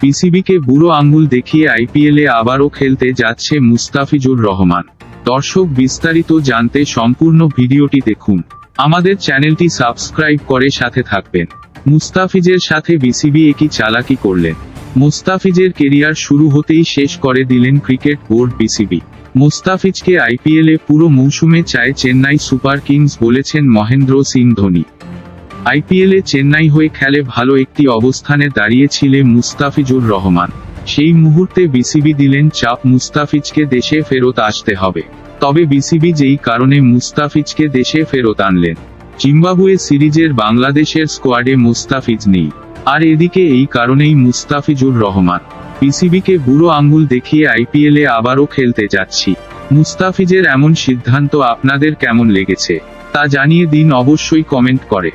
পিসিবিকে বুড়ো আঙ্গুল দেখিয়ে আইপিএলে আবারও খেলতে যাচ্ছে মুস্তাফিজুর রহমান। দর্শক বিস্তারিত জানতে সম্পূর্ণ ভিডিওটি দেখুন। আমাদের চ্যানেলটি সাবস্ক্রাইব করে সাথে থাকবেন। মুস্তাফিজের সাথে বিসিবি একই চালাকি করলেন। মুস্তাফিজের কেরিয়ার শুরু হতেই শেষ করে দিলেন ক্রিকেট বোর্ড বিসিবি। মুস্তাফিজকে আইপিএলে পুরো মৌসুমে চায় চেন্নাই সুপার কিংস বলেছেন মহেন্দ্র সিং ধোনি। আইপিএলে চেন্নাই হয়ে খেলে ভালো একটি অবস্থানে দাঁড়িয়েছিলেন মুস্তাফিজুর রহমান। সেই মুহূর্তে বিসিবি দিলেন চাপ, মুস্তাফিজকে দেশে ফেরত আসতে হবে। তবে বিসিবি যেই কারণে মুস্তাফিজকে দেশে ফেরত আনলেন। জিম্বাবুয়ে সিরিজের বাংলাদেশের স্কোয়াডে মুস্তাফিজ নেই। আর এদিকে এই কারণেই মুস্তাফিজুর রহমান। পিসিবিকে বুড়ো আঙ্গুল দেখিয়ে আইপিএলে আবারও খেলতে যাচ্ছি। মুস্তাফিজের এমন সিদ্ধান্ত আপনাদের কেমন লেগেছে? তা জানিয়ে দিন অবশ্যই কমেন্ট করে।